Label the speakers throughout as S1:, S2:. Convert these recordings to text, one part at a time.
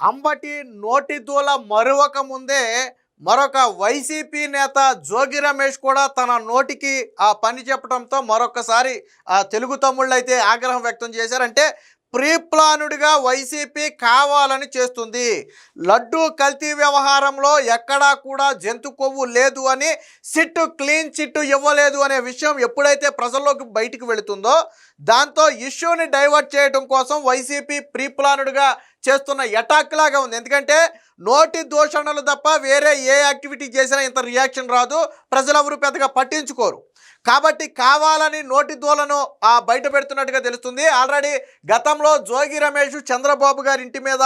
S1: అంబటి నోటి దూల మరొక ముందే మరొక వైసీపీ నేత జోగి రమేష్ కూడా తన నోటికి ఆ పని చెప్పడంతో మరొకసారి ఆ తెలుగు తమ్ముళ్ళు అయితే ఆగ్రహం వ్యక్తం చేశారంటే ప్రీప్లానుడిగా వైసీపీ కావాలని చేస్తుంది. లడ్డూ కల్తీ వ్యవహారంలో ఎక్కడా కూడా జంతు కొవ్వు లేదు అని సిట్టు క్లీన్ చిట్టు ఇవ్వలేదు అనే విషయం ఎప్పుడైతే ప్రజల్లోకి బయటికి వెళుతుందో దాంతో ఇష్యూని డైవర్ట్ చేయడం కోసం వైసీపీ ప్రీప్లానుడిగా చేస్తున్న అటాక్ లాగా ఉంది. ఎందుకంటే నోటి దూషణలు తప్ప వేరే ఏ యాక్టివిటీ చేసినా ఇంత రియాక్షన్ రాదు. ప్రజలెవరూ పెద్దగా పట్టించుకోరు. కాబట్టి కావాలని నోటి దూలను బయట పెడుతున్నట్టుగా తెలుస్తుంది. ఆల్రెడీ గతంలో జోగి రమేష్ చంద్రబాబు గారి ఇంటి మీద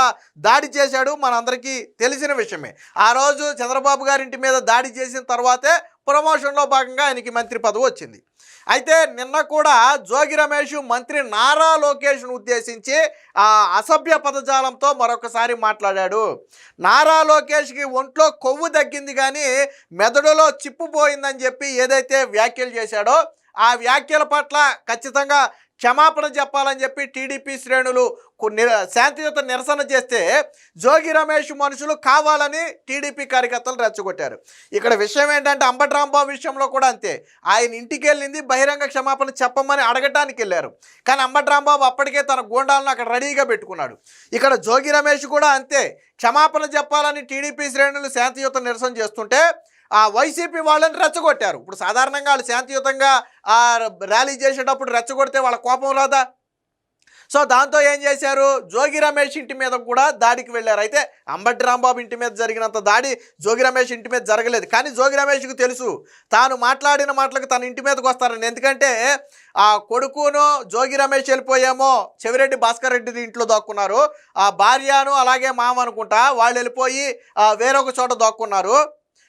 S1: దాడి చేశాడు మనందరికీ తెలిసిన విషయమే. ఆ రోజు చంద్రబాబు గారి ఇంటి మీద దాడి చేసిన తర్వాతే ప్రమోషన్లో భాగంగా ఆయనకి మంత్రి పదవి వచ్చింది. అయితే నిన్న కూడా జోగి రమేష్ మంత్రి నారా లోకేష్ను ఉద్దేశించి ఆ అసభ్య పదజాలంతో మరొకసారి మాట్లాడాడు. నారా లోకేష్కి ఒంట్లో కొవ్వు తగ్గింది కానీ మెదడులో చిప్పుపోయిందని చెప్పి ఏదైతే వ్యాఖ్యలు చేశాడో ఆ వ్యాఖ్యల పట్ల ఖచ్చితంగా క్షమాపణ చెప్పాలని చెప్పి టీడీపీ శ్రేణులు కొన్ని శాంతియుత నిరసన చేస్తే జోగి రమేష్ మనుషులు కావాలని టీడీపీ కార్యకర్తలు రెచ్చగొట్టారు. ఇక్కడ విషయం ఏంటంటే అంబట్రాంబాబు విషయంలో కూడా అంతే. ఆయన ఇంటికి వెళ్ళింది బహిరంగ క్షమాపణ చెప్పమని అడగటానికి వెళ్ళారు. కానీ అంబట్రాంబాబు అప్పటికే తన గూండాలను అక్కడ రెడీగా పెట్టుకున్నాడు. ఇక్కడ జోగి రమేష్ కూడా అంతే. క్షమాపణ చెప్పాలని టీడీపీ శ్రేణులు శాంతియుత నిరసన చేస్తుంటే ఆ వైసీపీ వాళ్ళని రెచ్చగొట్టారు. ఇప్పుడు సాధారణంగా వాళ్ళు శాంతియుతంగా ఆ ర్యాలీ చేసేటప్పుడు రెచ్చగొడితే వాళ్ళ కోపం రాదా? సో దాంతో ఏం చేశారు? జోగి రమేష్ ఇంటి మీద కూడా దాడికి వెళ్ళారు. అయితే అంబటి రాంబాబు ఇంటి మీద జరిగినంత దాడి జోగి రమేష్ ఇంటి మీద జరగలేదు. కానీ జోగి రమేష్కి తెలుసు తాను మాట్లాడిన మాటలకు తన ఇంటి మీదకి వస్తారని. ఎందుకంటే ఆ కొడుకును జోగి రమేష్ వెళ్ళిపోయామో చెవిరెడ్డి భాస్కర్ రెడ్డి ఇంట్లో దాక్కున్నారు. ఆ భార్యను అలాగే మామ అనుకుంటా వాళ్ళు వెళ్ళిపోయి వేరొక చోట దాక్కున్నారు.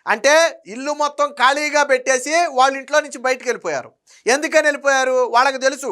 S1: అంటే ఇల్లు మొత్తం ఖాళీగా పెట్టేసి వాళ్ళ ఇంట్లో నుంచి బయటకు వెళ్ళిపోయారు. ఎందుకని వెళ్ళిపోయారు? వాళ్ళకి తెలుసు.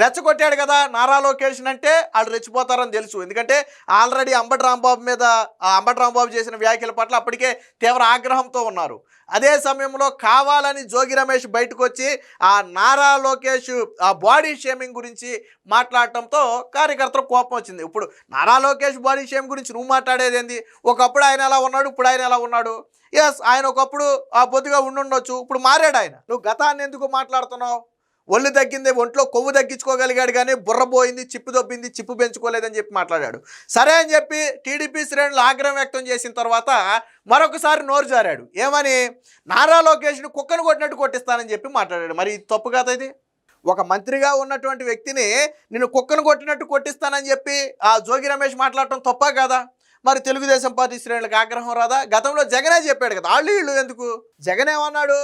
S1: రెచ్చగొట్టాడు కదా నారా లోకేష్ అంటే వాళ్ళు రెచ్చిపోతారని తెలుసు. ఎందుకంటే ఆల్రెడీ అంబటి రాంబాబు మీద ఆ అంబటి రాంబాబు చేసిన వ్యాఖ్యల పట్ల అప్పటికే తీవ్ర ఆగ్రహంతో ఉన్నారు. అదే సమయంలో కావాలని జోగి రమేష్ బయటకు వచ్చి ఆ నారా లోకేష్ ఆ బాడీ షేమింగ్ గురించి మాట్లాడటంతో కార్యకర్తలకు కోపం వచ్చింది. ఇప్పుడు నారా లోకేష్ బాడీ షేమ్ గురించి నువ్వు మాట్లాడేది ఏంది? ఒకప్పుడు ఆయన ఎలా ఉన్నాడు? ఇప్పుడు ఆయన ఎలా ఉన్నాడు? ఎస్ ఆయన ఒకప్పుడు ఆ బొద్దుగా ఉండుండొచ్చు. ఇప్పుడు మారాడు ఆయన. నువ్వు గతాన్ని ఎందుకు మాట్లాడుతున్నావు? ఒళ్ళు తగ్గింది ఒంట్లో కొవ్వు తగ్గించుకోగలిగాడు కానీ బుర్ర పోయింది చిప్పు దొబ్బింది చిప్పు పెంచుకోలేదని చెప్పి మాట్లాడాడు. సరే అని చెప్పి టీడీపీ శ్రేణులు ఆగ్రహం వ్యక్తం చేసిన తర్వాత మరొకసారి నోరు జారాడు. ఏమని? నారా లోకేష్ను కుక్కను కొట్టినట్టు కొట్టిస్తానని చెప్పి మాట్లాడాడు. మరి తప్పు కాదా ఇది? ఒక మంత్రిగా ఉన్నటువంటి వ్యక్తిని నేను కుక్కను కొట్టినట్టు కొట్టిస్తానని చెప్పి ఆ జోగి రమేష్ మాట్లాడటం తప్ప కదా? మరి తెలుగుదేశం పార్టీ శ్రేణులకు ఆగ్రహం రాదా? గతంలో జగనే చెప్పాడు కదా వాళ్ళు వీళ్ళు ఎందుకు? జగన్ ఏమన్నాడు?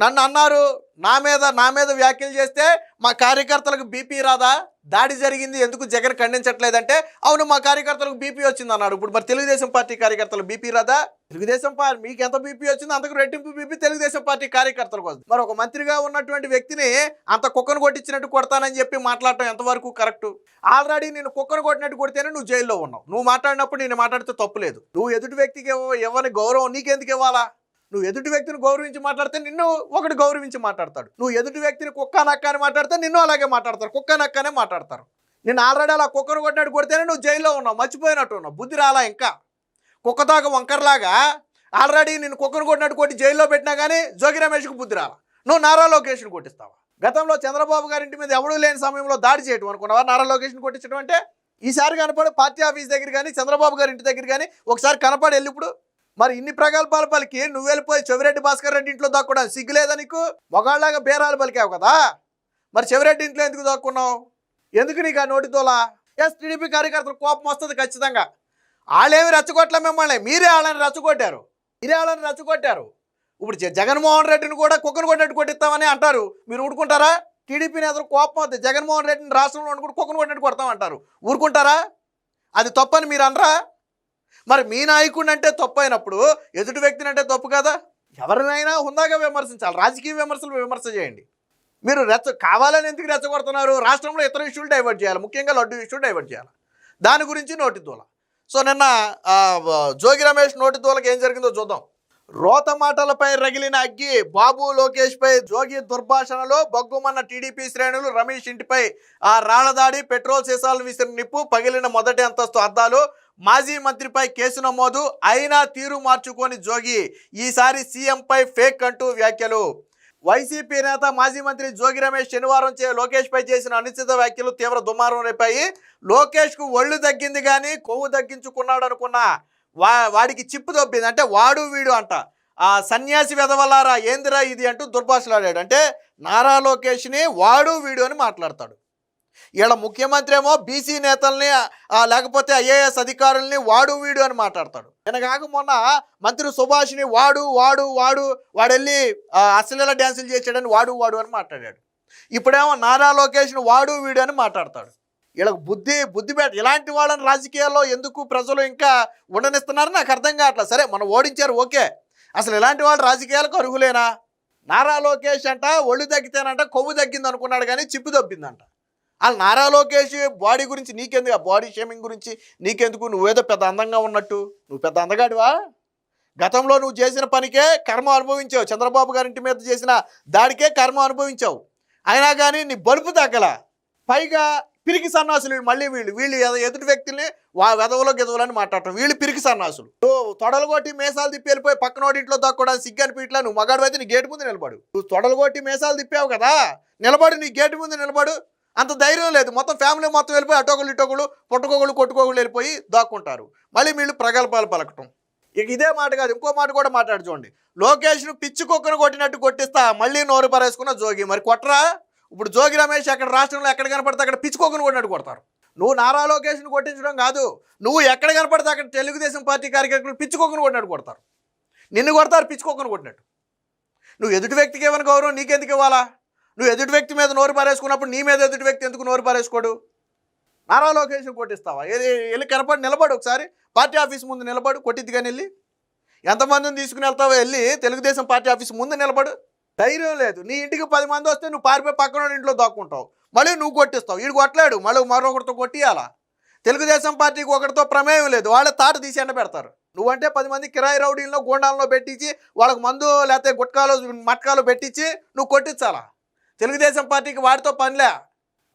S1: నన్ను అన్నారు నా మీద నా మీద వ్యాఖ్యలు చేస్తే మా కార్యకర్తలకు బీపీ రాదా? దాడి జరిగింది ఎందుకు జగన్ ఖండించట్లేదంటే అవును మా కార్యకర్తలకు బీపీ వచ్చింది అన్నాడు. ఇప్పుడు మరి తెలుగుదేశం పార్టీ కార్యకర్తలు బీపీ రాదా? తెలుగుదేశం పార్టీ మీకు ఎంత బీపీ వచ్చిందో? అంతకు రెట్టింపు బీపీ తెలుగుదేశం పార్టీ కార్యకర్తల కోసం. మరి ఒక మంత్రిగా ఉన్నటువంటి వ్యక్తిని అంత కుక్కను కొట్టించినట్టు కొడతానని చెప్పి మాట్లాడటం ఎంతవరకు కరెక్ట్? ఆల్రెడీ నేను కుక్కను కొట్టినట్టు కొడితేనే నువ్వు జైల్లో ఉన్నావు. నువ్వు మాట్లాడినప్పుడు నేను మాట్లాడితే తప్పు లేదు. నువ్వు ఎదుటి వ్యక్తికి ఇవ్వని గౌరవం నీకెందుకు ఇవ్వాలా? నువ్వు ఎదుటి వ్యక్తిని గౌరవించి మాట్లాడితే నిన్ను ఒకటి గౌరవించి మాట్లాడతాడు. నువ్వు ఎదుటి వ్యక్తిని కుక్క నక్క అని మాట్లాడితే నిన్ను అలాగే మాట్లాడతారు. కుక్క నక్కనే మాట్లాడతారు. నేను ఆల్రెడీ అలా కుక్కను కొట్టినట్టు కొడితేనే నువ్వు జైల్లో ఉన్నావు మర్చిపోయినట్టు ఉన్నావు. బుద్ధి రాలా ఇంకా? కుక్కతాక వంకరలాగా? ఆల్రెడీ నేను కుక్కను కొట్టినట్టు కొట్టి జైల్లో పెట్టినా కానీ జోగి రమేష్కి బుద్ధి రాలా? నువ్వు నారా లోకేష్ని కొట్టిస్తావా? గతంలో చంద్రబాబు గారి ఇంటి మీద ఎవడూ లేని సమయంలో దాడి చేయటం అనుకున్నావా? నారా లోకేష్ని కొట్టించడం అంటే? ఈసారి కనపడే పార్టీ ఆఫీస్ దగ్గర కానీ చంద్రబాబు గారి ఇంటి దగ్గర కానీ ఒకసారి కనపడి వెళ్ళి ఇప్పుడు మరి ఇన్ని ప్రగల్భాలు పలికి నువ్వు వెళ్ళిపోయి చెవిరెడ్డి భాస్కర్ రెడ్డి ఇంట్లో దాక్కోవడానికి సిగ్గులేదా నీకు? మొగాళ్ళగా బేరాలు పలికావు కదా? మరి చెవిరెడ్డి ఇంట్లో ఎందుకు దాక్కున్నావు? ఎందుకు నీకు ఆ నోటితోలా ఎస్ టీడీపీ కార్యకర్తలు కోపం వస్తుంది ఖచ్చితంగా. వాళ్ళేమి రెచ్చగొట్టలే మిమ్మల్ని? మీరే వాళ్ళని రెచ్చగొట్టారు. మీరే వాళ్ళని రెచ్చగొట్టారు. ఇప్పుడు జ- జగన్మోహన్ రెడ్డిని కూడా కుక్కను కొట్టినట్టు కొట్టిస్తామని అంటారు. మీరు ఊడుకుంటారా టీడీపీ నేతలు కోపం అవుతుంది జగన్మోహన్ రెడ్డిని రాష్ట్రంలో ఉండి కుక్కను కొట్టినట్టు కొడతామంటారు. ఊరుకుంటారా? అది తప్పని మీరు అనరా? మరి మీ నాయకుడిని అంటే తప్పు అయినప్పుడు ఎదుటి వ్యక్తిని అంటే తప్పు కదా? ఎవరినైనా హుందాగా విమర్శించాలి. రాజకీయ విమర్శలు విమర్శ చేయండి. మీరు రెచ్చ కావాలని ఎందుకు రెచ్చగొడుతున్నారు? రాష్ట్రంలో ఇతర ఇష్యూలు డైవర్ట్ చేయాలి. ముఖ్యంగా లడ్డు ఇష్యూ డైవర్ట్ చేయాలి. దాని గురించి నోటి దూల. సో నిన్న జోగి రమేష్ నోటి దూలకి ఏం జరిగిందో చూద్దాం. రోత మాటలపై రగిలిన అగ్గి బాబు లోకేష్ పై జోగి దుర్భాషణలో బొగ్గుమన్న టీడీపీ శ్రేణులు రమేష్ ఇంటిపై ఆ రాళ్ళదాడి పెట్రోల్ సీసాలు విసిరిన నిప్పు పగిలిన మొదటి అంతస్తు అద్దాలు మాజీ మంత్రిపై కేసు నమోదు అయినా తీరు మార్చుకొని జోగి ఈసారి సీఎంపై ఫేక్ అంటూ వ్యాఖ్యలు. వైసీపీ నేత మాజీ మంత్రి జోగి రమేష్ శనివారం చే లోకేష్ పై చేసిన అనుచిత వ్యాఖ్యలు తీవ్ర దుమారం రేపాయి. లోకేష్కు ఒళ్ళు తగ్గింది కానీ కొవ్వు తగ్గించుకున్నాడు అనుకున్నా వా వాడికి చిప్పు దొబ్బింది. అంటే వాడు వీడు అంట. ఆ సన్యాసి వెదవలారా ఏందిరా ఇది అంటూ దుర్భాషలాడాడు. అంటే నారా లోకేష్ని వాడు వీడు అని మాట్లాడతాడు. ఈడ ముఖ్యమంత్రి ఏమో బీసీ నేతల్ని లేకపోతే ఐఏఎస్ అధికారుల్ని వాడు వీడు అని మాట్లాడతాడు. నేను కాక మొన్న మంత్రి సుభాష్ని వాడు వాడు వాడు వాడెళ్ళి అశ్లీల డ్యాన్సులు చేసాడని వాడు వాడు అని మాట్లాడాడు. ఇప్పుడేమో నారా లోకేష్ని వాడు వీడు అని మాట్లాడతాడు. వీళ్ళకి బుద్ధి బుద్ధి పెట్ట ఇలాంటి వాళ్ళని రాజకీయాల్లో ఎందుకు ప్రజలు ఇంకా ఉండనిస్తున్నారని నాకు అర్థం కావట్లేదు. సరే మనం ఓడించారు ఓకే. అసలు ఇలాంటి వాళ్ళు రాజకీయాలకు అర్హులేనా? నారా లోకేష్ అంట ఒళ్ళు తగ్గితేనంట కొవ్వు తగ్గింది అనుకున్నాడు కానీ చిప్పు దబ్బిందంట. వాళ్ళు నారా లోకేష్ బాడీ గురించి నీకెందుకు? ఆ బాడీ షేమింగ్ గురించి నీకెందుకు? నువ్వేదో పెద్ద అందంగా ఉన్నట్టు. నువ్వు పెద్ద అందగాడివా? గతంలో నువ్వు చేసిన పనికే కర్మ అనుభవించావు. చంద్రబాబు గారింటి మీద చేసిన దాడికే కర్మ అనుభవించావు. అయినా కానీ నీ బలుపు తగ్గల పైగా పిరికి సన్నాసులు మళ్ళీ వీళ్ళు వీళ్ళు ఎదుటి వ్యక్తుల్ని వా వెదవలో గెదవలని మాట్లాడటం. వీళ్ళు పిరికి సన్నాసులు. నువ్వు తొడలు కొట్టి మేసాలు తిప్పి వెళ్ళిపోయి పక్కనోడి ఇంట్లో దక్కోవడానికి సిగ్గని పీట్లా నువ్వు మగాడు అయితే నీ గేటు ముందు నిలబడు. నువ్వు తొడలు కొట్టి మేసాలు తిప్పావు కదా నిలబడు నీ గేటు ముందు నిలబడు. అంత ధైర్యం లేదు. మొత్తం ఫ్యామిలీ మొత్తం వెళ్ళిపోయి అటోకులు ఇటోకులు పొట్టుకోగులు కొట్టుకోగులు వెళ్ళిపోయి దాక్కుంటారు. మళ్ళీ వీళ్ళు ప్రగల్భాలు పలకటం. ఇక ఇదే మాట కాదు ఇంకో మాట కూడా మాట్లాడు చూడండి. లోకేష్ను పిచ్చి కుక్కను కొట్టినట్టు కొట్టిస్తా మళ్ళీ నోరు పరేసుకున్న జోగి. మరి కొట్టరా? ఇప్పుడు జోగి రమేష్ అక్కడ రాష్ట్రంలో ఎక్కడ కనపడితే అక్కడ పిచ్చుకోకుని కొట్టినట్టు కొడతారు నువ్వు నారా లోకేష్ని కొట్టించడం కాదు నువ్వు ఎక్కడ కనపడితే అక్కడ తెలుగుదేశం పార్టీ కార్యకర్తలు పిచ్చుకోకుని కొట్టినట్టు కొడతారు నిన్ను కొడతారు పిచ్చుకోకుని కొట్టినట్టు. నువ్వు ఎదుటి వ్యక్తికి ఏమైనా గౌరవం నీకెందుకు ఇవ్వాలా? నువ్వు ఎదుటి వ్యక్తి మీద నోరు పారేసుకున్నప్పుడు నీ మీద ఎదుటి వ్యక్తి ఎందుకు నోరు పారేసుకోడు? నారా లోకేష్ని కొట్టిస్తావా? ఏది వెళ్ళి కనపడి నిలబడు ఒకసారి. పార్టీ ఆఫీస్ ముందు నిలబడు కొట్టిద్దిగాని వెళ్ళి. ఎంతమందిని తీసుకుని వెళ్తావో వెళ్ళి తెలుగుదేశం పార్టీ ఆఫీస్ ముందు నిలబడు. ధైర్యం లేదు. నీ ఇంటికి పది మంది వస్తే నువ్వు పారిపోయి పక్కన ఇంట్లో దాక్కుంటావు. మళ్ళీ నువ్వు కొట్టిస్తావు. వీడు కొట్టలేడు. మళ్ళీ మరొకరితో కొట్టియాలా? తెలుగుదేశం పార్టీకి ఒకరితో ప్రమేయం లేదు. వాళ్ళే తాట తీసి ఎండ పెడతారు. నువ్వంటే పది మంది కిరాయి రౌడీల్లో గోండాల్లో పెట్టించి వాళ్ళకి మందు లేకపోతే గుట్కాలు మట్కాలు పెట్టించి నువ్వు కొట్టించాలా? తెలుగుదేశం పార్టీకి వాడితో పనిలే.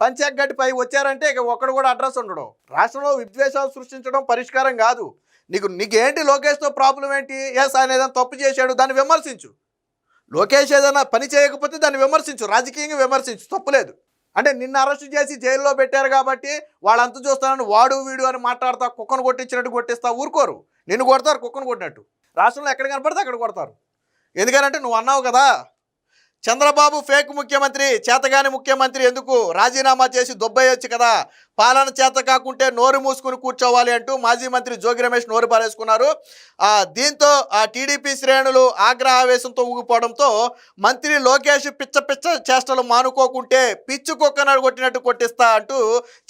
S1: పంచాయత్ గడ్డి వచ్చారంటే ఇక ఒక్కడు కూడా అడ్రస్ ఉండడు. రాష్ట్రంలో విద్వేషాలు సృష్టించడం పరిష్కారం కాదు. నీకు నీకేంటి లోకేష్తో ప్రాబ్లం ఏంటి? ఎస్ ఆయన ఏదైనా తప్పు చేశాడు దాన్ని విమర్శించు. లోకేష్ ఏదైనా పని చేయకపోతే దాన్ని విమర్శించు రాజకీయంగా విమర్శించు తప్పులేదు అంటే నిన్ను అరెస్ట్ చేసి జైల్లో పెట్టారు కాబట్టి వాళ్ళంతా చూస్తానని వాడు వీడు అని మాట్లాడతా కుక్కను కొట్టించినట్టు కొట్టిస్తా ఊరుకోరు. నిన్ను కొడతారు కుక్కను కొట్టినట్టు. రాష్ట్రంలో ఎక్కడ కనపడితే అక్కడ కొడతారు. ఎందుకనంటే నువ్వు అన్నావు కదా చంద్రబాబు ఫేక్ ముఖ్యమంత్రి చేతగాని ముఖ్యమంత్రి ఎందుకు రాజీనామా చేసి దొబ్బేయొచ్చు కదా? పాలన చేత కాకుంటే నోరు మూసుకుని కూర్చోవాలి అంటూ మాజీ మంత్రి జోగి రమేష్ నోరు పారేసుకున్నారు. దీంతో ఆ టీడీపీ శ్రేణులు ఆగ్రహావేశంతో ఊగిపోవడంతో మంత్రి లోకేష్ పిచ్చ పిచ్చ చేష్టలు మానుకోకుంటే పిచ్చు కుక్కనాడు కొట్టినట్టు కొట్టిస్తా అంటూ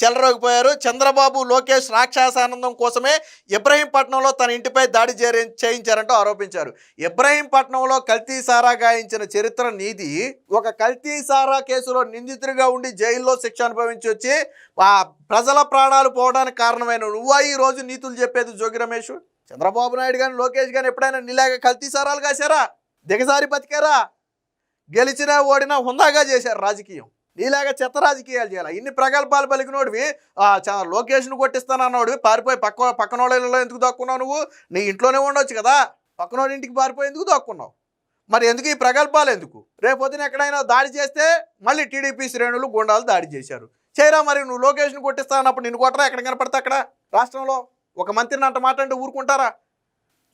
S1: చెలరోగిపోయారు. చంద్రబాబు లోకేష్ రాక్షసానందం కోసమే ఇబ్రహీంపట్నంలో తన ఇంటిపై దాడి చేయించారంటూ ఆరోపించారు. ఇబ్రహీంపట్నంలో కల్తీ సారా గాయించిన చరిత్ర నీది. ఒక కల్తీ సారా కేసులో నిందితుడిగా ఉండి జైల్లో శిక్ష అనుభవించి వచ్చి ఆ ప్రజల ప్రాణాలు పోవడానికి కారణమైన నువ్వా ఈ రోజు నీతులు చెప్పేది జోగి రమేష్? చంద్రబాబు నాయుడు కానీ లోకేష్ కానీ ఎప్పుడైనా నీలాగా కల్తీ సారాలు కాశారా? దిగసారి బతికారా? గెలిచినా ఓడినా హుందాగా చేశారు రాజకీయం. నీలాగా చెత్త రాజకీయాలు చేయాలి? ఇన్ని ప్రగల్భాలు పలికినోడివి లోకేష్ను కొట్టిస్తానన్నోడివి పారిపోయి పక్క పక్కనోళ్ళలో ఎందుకు దాక్కున్నావు నువ్వు? నీ ఇంట్లోనే ఉండొచ్చు కదా. పక్కనోడి ఇంటికి పారిపోయి ఎందుకు దాక్కున్నావు? మరి ఎందుకు ఈ ప్రగల్భాలు ఎందుకు? రేపు ఎక్కడైనా దాడి చేస్తే మళ్ళీ టీడీపీ శ్రేణులు గుండాలు దాడి చేశారు. చేయరా మరి నువ్వు లోకేష్ను కొట్టిస్తానప్పుడు నిన్ను కొట్టరా? ఎక్కడ కనపడితే అక్కడ? రాష్ట్రంలో ఒక మంత్రిని అంట మాట అంటే ఊరుకుంటారా?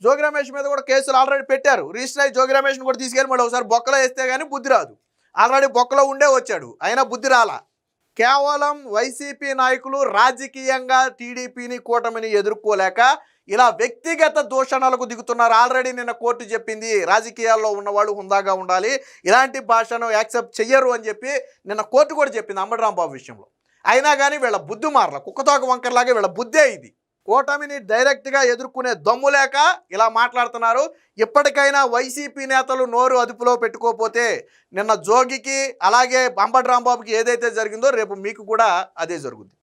S1: జోగి రమేష్ మీద కూడా కేసులు ఆల్రెడీ పెట్టారు. రిజిస్టర్ అయ్యి జోగి రమేష్ని కూడా తీసుకెళ్ళి మళ్ళీ ఒకసారి బొక్కలో వేస్తే కానీ బుద్ధి రాదు. ఆల్రెడీ బొక్కలో ఉండే వచ్చాడు. అయినా బుద్ధి రాలా. కేవలం వైసీపీ నాయకులు రాజకీయంగా టీడీపీని కూటమిని ఎదుర్కోలేక ఇలా వ్యక్తిగత దూషణలకు దిగుతున్నారు. ఆల్రెడీ నిన్న కోర్టు చెప్పింది రాజకీయాల్లో ఉన్నవాళ్ళు హుందాగా ఉండాలి ఇలాంటి భాషను యాక్సెప్ట్ చెయ్యరు అని చెప్పి నిన్న కోర్టు కూడా చెప్పింది అంబడరాంబాబు విషయంలో. అయినా కానీ వీళ్ళ బుద్ధి మారల కుక్కతోక వంకర్లాగే వీళ్ళ బుద్ధే ఇది. కూటమిని డైరెక్ట్గా ఎదుర్కొనే దమ్ము లేక ఇలా మాట్లాడుతున్నారు. ఇప్పటికైనా వైసీపీ నేతలు నోరు అదుపులో పెట్టుకోకపోతే నిన్న జోగికి అలాగే అంబటి రాంబాబుకి ఏదైతే జరిగిందో రేపు మీకు కూడా అదే జరుగుద్ది.